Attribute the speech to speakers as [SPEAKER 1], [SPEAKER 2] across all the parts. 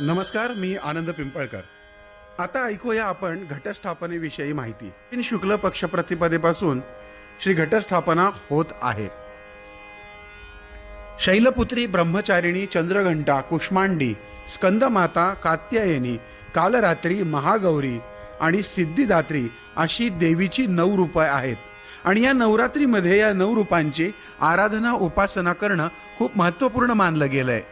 [SPEAKER 1] नमस्कार मी आनंद पिंपळकर. आता ऐकूया आपण घटस्थापनेविषयी माहिती. तीन शुक्ल पक्ष प्रतिपदेपासून श्री घटस्थापना होत आहे. शैलपुत्री ब्रह्मचारिणी चंद्रघंटा कुष्मांडी स्कंदमाता कात्यायनी कालरात्री महागौरी आणि सिद्धिदात्री अशी देवीची नऊ रूपं आहेत. आणि या नवरात्रीमध्ये या नऊ रूपांची आराधना उपासना करणं खूप महत्त्वपूर्ण मानलं गेलंय.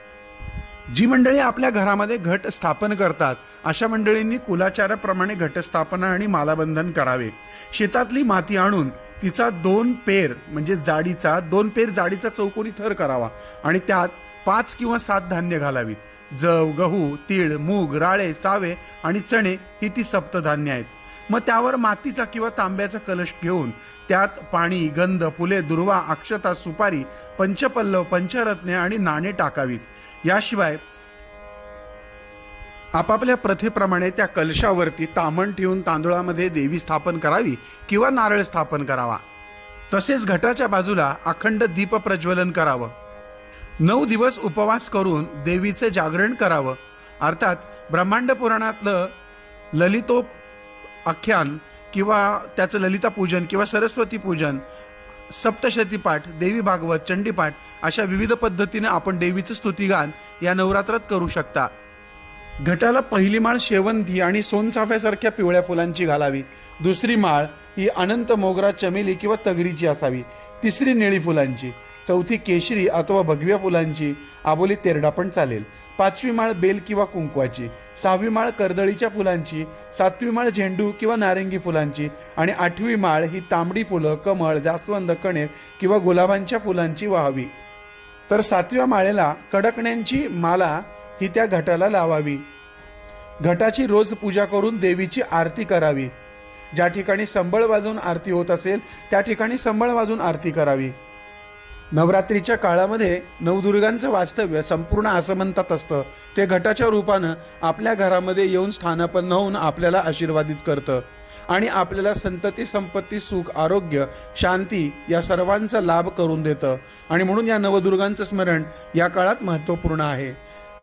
[SPEAKER 1] जी मंडळी आपल्या घरामध्ये घट स्थापन करतात अशा मंडळींनी कुलाचाराप्रमाणे घटस्थापना आणि मालाबंधन करावे. शेतातली माती आणून तिचा दोन पेर म्हणजे जाडीचा दोन पेर जाडीचा चौकोनी थर करावा आणि त्यात पाच किंवा सात धान्य घालावीत जव गहू तीळ मूग राळे सावे आणि चणे ही ती सप्तधान्य आहेत. मग त्यावर मातीचा किंवा तांब्याचा कलश घेऊन त्यात पाणी गंध फुले दुर्वा अक्षता सुपारी पंचपल्लव पंचरत्ने आणि नाणे टाकावीत. याशिवाय आपापल्या प्रथेप्रमाणे त्या कलशावरती तामण ठेवून तांदुळामध्ये देवी स्थापन करावी किंवा नारळ स्थापन करावा. तसेच घटाच्या बाजूला अखंड दीप प्रज्वलन करावं. नऊ दिवस उपवास करून देवीचे जागरण करावं. अर्थात ब्रह्मांड पुराणातलं ललितो आख्यान किंवा त्याचं ललिता पूजन किंवा सरस्वती पूजन सप्तशती पाठ देवी भागवत चंडीपाठ अशा विविध पद्धतीने आपण देवीचं स्तुतीगान या नवरात्रात करू शकता. घटाला पहिली माळ शेवंती आणि सोनसाफ्यासारख्या पिवळ्या फुलांची घालावी. दुसरी माळ ही अनंत मोगरा चमेली किंवा तगरीची असावी. तिसरी निळी फुलांची. चौथी केशरी अथवा भगव्या फुलांची आबोली तेरडा पण चालेल. पाचवी माळ बेल किंवा कुंकवाची सहावी माळ कर्दळीच्या फुलांची सातवी माळ झेंडू किंवा नारंगी फुलांची आणि आठवी माळ ही तांबडी फुलं कमळ जास्वंद कणेर किंवा गुलाबांच्या फुलांची व्हावी. तर सातव्या माळेला कडकण्यांची माला ही त्या घटाला लावावी. घटाची रोज पूजा करून देवीची आरती करावी. ज्या ठिकाणी संबळ वाजवून आरती होत असेल त्या ठिकाणी संबळ वाजून आरती करावी. नवरात्रीच्या काळामध्ये नवदुर्गांचं वास्तव्य संपूर्ण आसमंतात असतं. ते घटाच्या रूपानं आपल्या घरामध्ये येऊन स्थानापन्न होऊन आपल्याला आशीर्वादित करतं. आणि आपल्याला संतती संपत्ती सुख आरोग्य शांती या सर्वांचा लाभ करून देतं. आणि म्हणून या नवदुर्गांचं स्मरण या काळात महत्त्वपूर्ण आहे.